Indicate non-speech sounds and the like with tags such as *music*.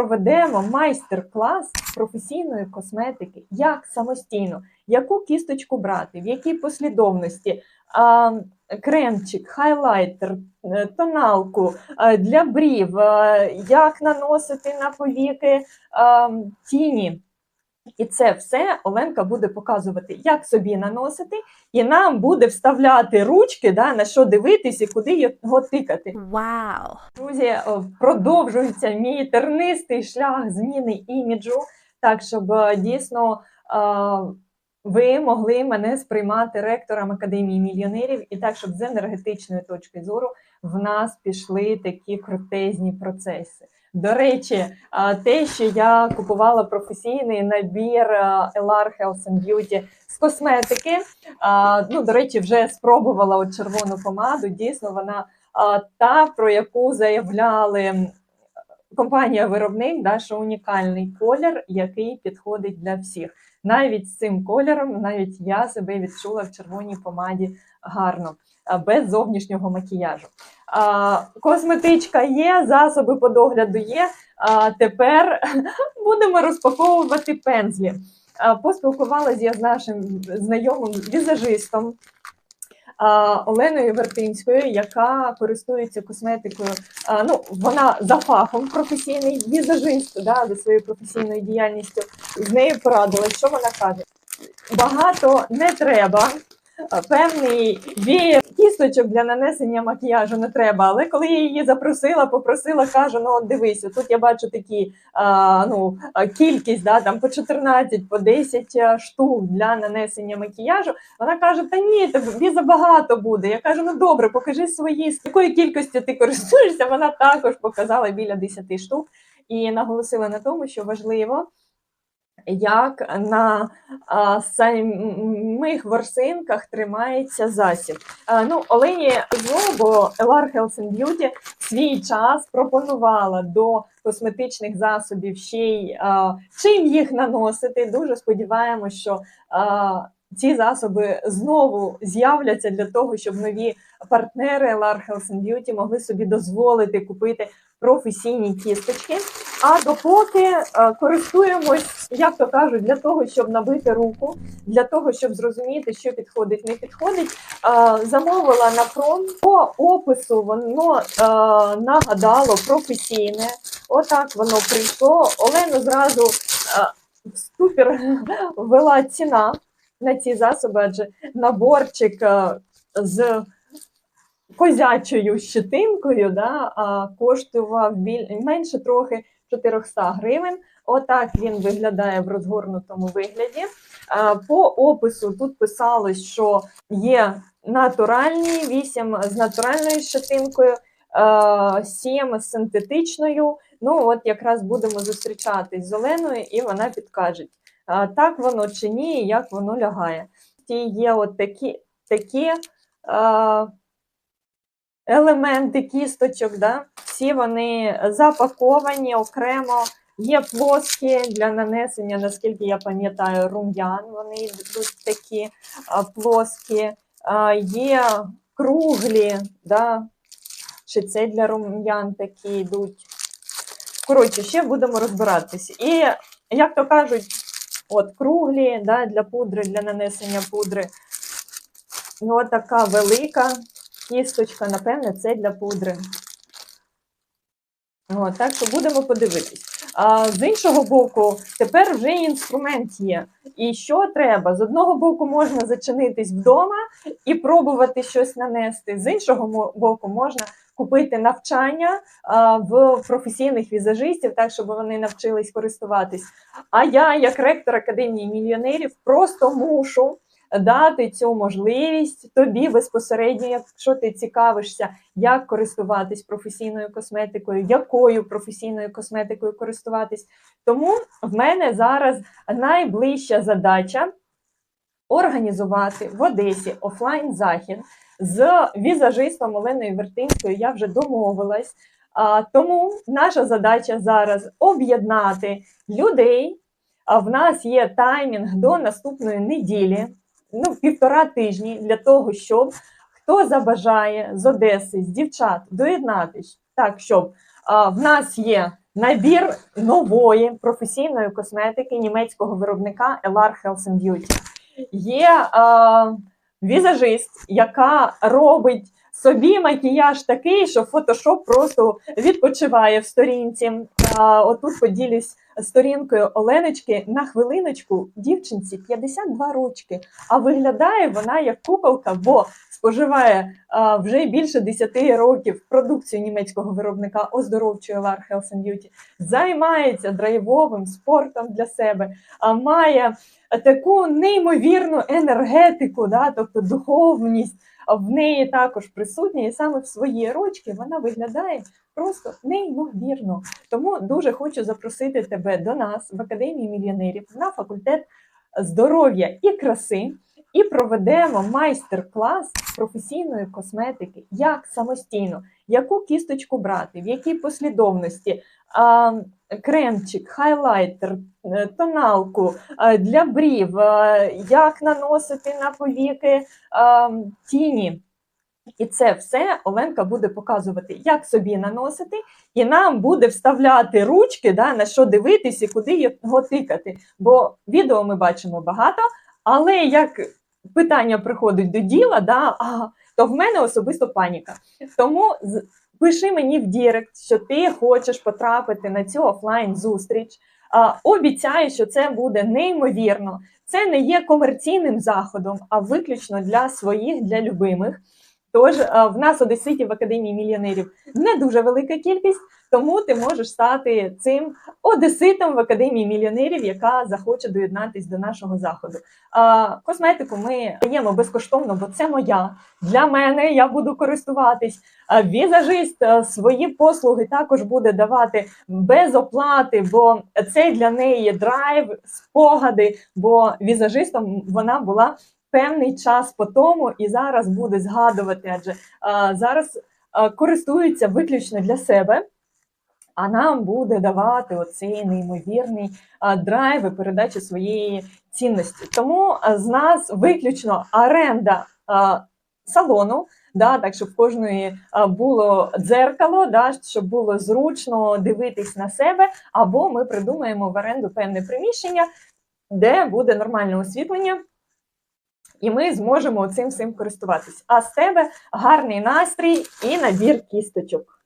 проведемо майстер-клас професійної косметики, як самостійно, яку кісточку брати, в якій послідовності. Кремчик, хайлайтер, е, тоналку е, для брів, е, як наносити на повіки тіні. І це все Оленка буде показувати, як собі наносити, і нам буде вставляти ручки, да, на що дивитись і куди його тикати. Wow. Друзі, продовжується мій тернистий шлях зміни іміджу, так щоб е, дійсно е, ви могли мене сприймати ректором Академії мільйонерів, і так, щоб з енергетичної точки зору в нас пішли такі крутезні процеси. До речі, те, що я купувала професійний набір LR Health and Beauty з косметики. Ну, до речі, вже спробувала от червону помаду. Дійсно, вона та, про яку заявляли компанія-виробник, да, унікальний колір, який підходить для всіх. Навіть з цим кольором, навіть я себе відчула в червоній помаді гарно, без зовнішнього макіяжу. Косметичка є, засоби по догляду є. А тепер *laughs* будемо розпаковувати пензлі. Поспілкувалася я з нашим знайомим візажистом Оленою Вертинською, яка користується косметикою. Ну, вона за фахом професійний візажист да, за своєю професійною діяльністю. З нею порадила, що вона каже: багато не треба. Певний веєр кісточок для нанесення макіяжу не треба. Але коли я її запросила, попросила, кажу: ну от дивись, тут я бачу такі а, ну, кількість, да, там по 14, по 10 штук для нанесення макіяжу. Вона каже: Та ні, тобі забагато буде. Я кажу, ну добре, покажи свої, з якої кількості ти користуєшся. Вона також показала біля 10 штук і наголосила на тому, що важливо. Як на а, самих ворсинках тримається засіб. Ну, Олені Злобо, бо LR Health and Beauty свій час пропонувала до косметичних засобів ще й чим їх наносити. Дуже сподіваємося, що ці засоби знову з'являться для того, щоб нові партнери LR Health and Beauty могли собі дозволити купити професійні кісточки. А допоки е, користуємось, як то кажуть, для того, щоб набити руку, для того, щоб зрозуміти, що підходить, не підходить, е, замовила на фронт по опису. Воно е, нагадало професійне. Отак воно прийшло. Олену зразу в ступір *laughs* ввела ціна на ці засоби, адже наборчик е, з козячою щетинкою да, коштував біль... менше трохи 400 гривень. Отак він виглядає в розгорнутому вигляді. По опису тут писалось, що є натуральні 8 з натуральною щетинкою, 7 з синтетичною. Ну, от якраз будемо зустрічатись з Оленою, і вона підкаже, так воно чи ні, і як воно лягає. Ті є от такі, такі а, елементи кісточок, да? всі вони запаковані окремо. Є плоскі для нанесення, наскільки я пам'ятаю, рум'ян. Вони йдуть такі а, плоскі, а, є круглі, да? чи це для рум'ян такі йдуть. Коротше, ще будемо розбиратись. І, як то кажуть, от круглі да, для пудри, для нанесення пудри. Ну, от така велика кісточка, напевне, це для пудри. От, так що будемо подивитись. А, з іншого боку, тепер вже інструмент є. І що треба? З одного боку, можна зачинитись вдома і пробувати щось нанести. З іншого боку, можна купити навчання а, в професійних візажистів, так щоб вони навчились користуватись. А я, як ректор Академії мільйонерів, просто мушу дати цю можливість тобі безпосередньо, якщо ти цікавишся, як користуватись професійною косметикою, якою професійною косметикою користуватись. Тому в мене зараз найближча задача організувати в Одесі офлайн захід з візажистом Оленою Вертинською. Я вже домовилась. Тому наша задача зараз об'єднати людей. А в нас є таймінг до наступної неділі, ну, півтора тижні для того, щоб хто забажає з Одеси, з дівчат доєднатись, так, щоб в нас є набір нової професійної косметики німецького виробника Elar Health and Beauty. Є е, візажист, яка робить собі макіяж такий, що фотошоп просто відпочиває в сторінці. Отут поділюсь сторінкою Оленочки на хвилиночку. Дівчинці 52 рочки, а виглядає вона як куколка, бо споживає а, вже більше 10 років продукцію німецького виробника оздоровчої Lar Health and Beauty, займається драйвовим спортом для себе, а має таку неймовірну енергетику, да, тобто духовність в неї також присутня, і саме в свої рочки вона виглядає просто неймовірно. Тому дуже хочу запросити тебе до нас в Академії мільйонерів на факультет здоров'я і краси. І проведемо майстер-клас професійної косметики, як самостійно, яку кісточку брати, в якій послідовності, кремчик, хайлайтер, е, тоналку а, для брів, а, як наносити на повіки тіні. І це все Оленка буде показувати, як собі наносити, і нам буде вставляти ручки, да, на що дивитись і куди його тикати. Бо відео ми бачимо багато, але як питання приходить до діла, да, а, то в мене особисто паніка. Тому пиши мені в Дірект, що ти хочеш потрапити на цю офлайн зустріч. А, обіцяю, що це буде неймовірно. Це не є комерційним заходом, а виключно для своїх, для любимих. Тож а, в нас одеситів в Академії мільйонерів не дуже велика кількість, тому ти можеш стати цим одеситом в Академії мільйонерів, яка захоче доєднатись до нашого заходу. Косметику ми даємо безкоштовно, бо це моя. Для мене я буду користуватись. Візажист свої послуги також буде давати без оплати, бо це для неї драйв, спогади. Бо візажистом вона була певний час по тому і зараз буде згадувати, адже а, зараз а, користується виключно для себе. А нам буде давати оцей неймовірний а, драйв і передачу своєї цінності. Тому а, з нас виключно оренда а, салону, да, так щоб в кожної було дзеркало, да, щоб було зручно дивитись на себе, або ми придумаємо в оренду певне приміщення, де буде нормальне освітлення. І ми зможемо цим всім користуватись. А з тебе гарний настрій і набір кісточок.